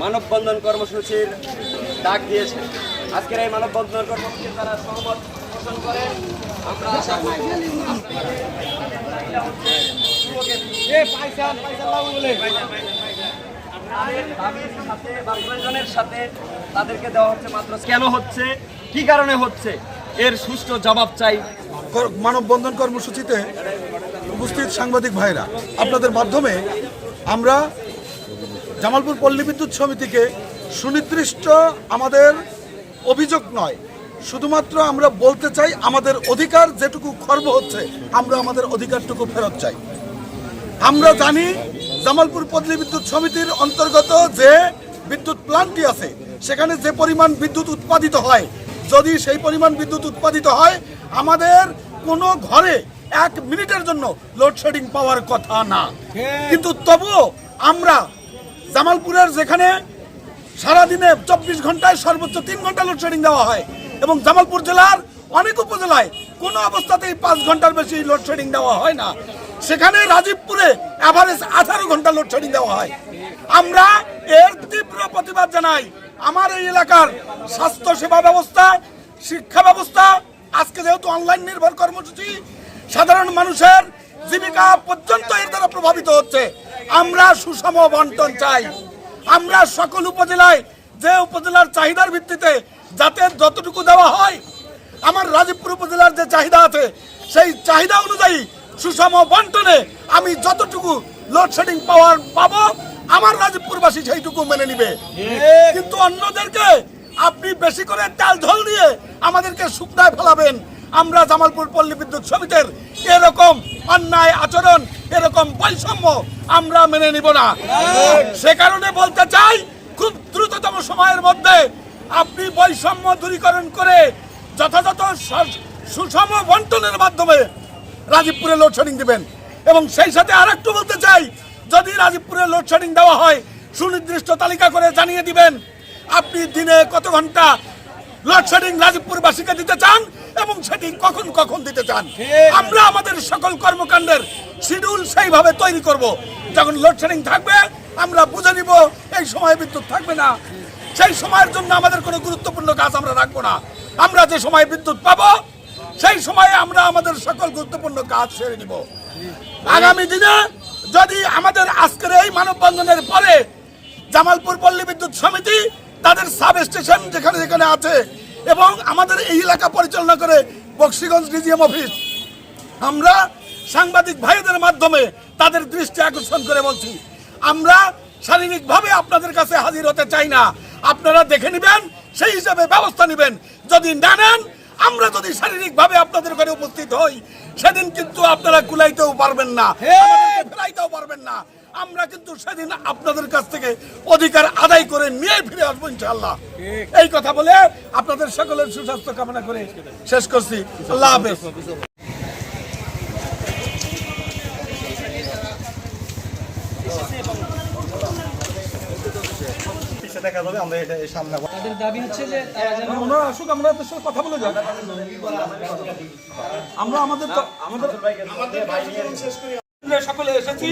মানববন্ধন কর্মসূচির ডাক দিয়েছে। আজকের এই মানববন্ধন কর্মসূচির তারা সহমত পোষণ করে। আমরা আশা করি সাথে তাদেরকে দেওয়া হচ্ছে মাত্র কেন হচ্ছে? কি কারণে হচ্ছে? এর জবাব চাই। মানববন্ধন কর্মসূচিতে উপস্থিত সাংবাদিক ভাইরা, আপনাদের মাধ্যমে আমরা জামালপুর পল্লী বিদ্যুৎ সমিতিকে সুনির্দিষ্ট আমাদের অভিযোগ নয়। শুধুমাত্র আমরা বলতে চাই আমাদের অধিকার যেটুকু খর্ব হচ্ছে আমরা আমাদের অধিকারটুকু ফেরত চাই। আমরা জানি জামালপুর পল্লী বিদ্যুৎ সমিতির অন্তর্গত যে বিদ্যুৎ প্ল্যান্টটি আছে সেখানে যে পরিমাণ বিদ্যুৎ উৎপাদিত হয় যদি সেই পরিমাণ বিদ্যুৎ উৎপাদিত হয় আমাদের কোনো ঘরে এক মিনিটের জন্য লোডশেডিং পাওয়ার কথা না। কিন্তু তবুও আমরা জামালপুরের যেখানে সারাদিনে চব্বিশ ঘন্টায় সর্বোচ্চ তিন ঘণ্টা লোডশেডিং দেওয়া হয় এবং জামালপুর জেলার অনেক উপজেলায় কোনো অবস্থাতেই পাঁচ ঘণ্টার বেশি লোডশেডিং দেওয়া হয় না। সেখানে রাজীবপুরে অ্যাভারেজ আঠারো ঘণ্টা লোডশেডিং দেওয়া হয়। আমরা এর তীব্র প্রতিবাদ জানাই। আমার এই এলাকার স্বাস্থ্য সেবা ব্যবস্থা, শিক্ষা ব্যবস্থা, আজকে যেহেতু অনলাইন নির্ভর কর্মসূচি, সাধারণ মানুষের জীবিকা পর্যন্ত এর দ্বারা প্রভাবিত হচ্ছে। আমরা সুষম বন্টন চাই। আমরা সকল উপজেলায় যে উপজেলার চাহিদার ভিত্তিতে যাতে যতটুকু দেওয়া হয়, আমার রাজীবপুর উপজেলার যে চাহিদা আছে, সেই চাহিদা অনুযায়ী সুষম বন্টনে আমি যতটুকু লোডশেডিং পাওয়ার পাবো, আমার রাজীবপুরবাসী সেইটুকু মেনে নিবে। কিন্তু অন্যদেরকে আপনি বেশি করে তেল ঝোল দিয়ে আমাদেরকে শুকনায় ফেলাবেন। আমরা জামালপুর পল্লী বিদ্যুৎ সমিতির এরকম অন্যায় আচরণ এরকম বৈষম্য আমরা মেনে নিব না। সে কারণে বলতে চাই খুব দ্রুততম সময়ের মধ্যে আপনি বৈষম্য দূরীকরণ করে যথাযথ সুষম বন্টনের মাধ্যমে রাজীবপুরে লোডশেডিং দেবেন। এবং সেই সাথে আর একটু বলতে চাই যদি রাজীবপুরে লোডশেডিং দেওয়া হয় সুনির্দিষ্ট তালিকা করে জানিয়ে দিবেন আপনি দিনে কত ঘণ্টা লোডশেডিং রাজীবপুরবাসীকে দিতে চান এবং সেটি কখন কখন দিতে চান? আমরা আমাদের সকল কর্মকাণ্ডের শিডিউল সেইভাবে তৈরি করব। যখন লোডশেডিং থাকবে, আমরা বুঝে নিব, এই সময় বিদ্যুৎ থাকবে না। সেই সময়ের জন্য আমাদের কোনো গুরুত্বপূর্ণ কাজ আমরা রাখব না। আমরা যে সময় বিদ্যুৎ পাবো, সেই সময়ে আমরা আমাদের সকল গুরুত্বপূর্ণ কাজ সেরে নিব। আগামী দিনে যদি আমাদের আজকের এই মানববন্ধনের পরে জামালপুর পল্লী বিদ্যুৎ সমিতি তাদের সাব স্টেশন যেখানে যেখানে আছে এবং আমাদের এই এলাকা পরিচালনা করে বক্সিগঞ্জ ডিজিএম অফিস, আমরা সাংবাদিক ভাইদের মাধ্যমে তাদের দৃষ্টি আকর্ষণ করে বলছি আমরা শারীরিকভাবে আপনাদের কাছে হাজির হতে চাই না। আপনারা দেখে নেবেন সেই হিসাবে ব্যবস্থা নেবেন। যদি না নেন আমরা যদি শারীরিকভাবে আপনাদের ঘরে উপস্থিত হই সেদিন কিন্তু আপনারা কুলাইতেও পারবেন না ফেরাইতেও পারবেন না। আমরা কিন্তু সেদিন আপনাদের কাছ থেকে অধিকার আদায় করে নিয়ে ফিরে আসব ইনশাআল্লাহ। এই কথা বলে আপনাদের সকলের সুস্বাস্থ্য কামনা করে শেষ করছি। আল্লাহ হাফেজ। দেখা যাবে আমরা এটা সামনে তাদের দাবি হচ্ছে যে আমরা আসুক আমরা তার সাথে কথা বলে যাই। আমরা আমাদের আমাদের কেন্দ্রে সকলে এসেছি।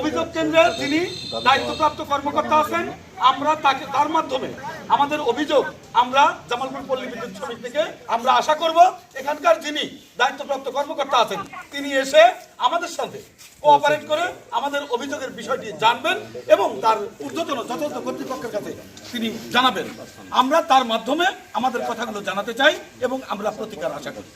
অভিযোগ কেন্দ্রে যিনি দায়িত্বপ্রাপ্ত কর্মকর্তা আছেন আমরা তাকে তার মাধ্যমে আমাদের অভিযোগ, আমরা জামালপুর পল্লী বিদ্যুৎ সমিতি থেকে আমরা আশা করব এখানকার যিনি দায়িত্বপ্রাপ্ত কর্মকর্তা আছেন, তিনি এসে আমাদের সাথে কোঅপারেট করে আমাদের অভিযোগের বিষয়টি জানবেন এবং তার ঊর্ধ্বতন যথাযথ কর্তৃপক্ষের কাছে তিনি জানাবেন। আমরা তার মাধ্যমে আমাদের কথাগুলো জানাতে চাই এবং আমরা প্রতিকার আশা করি।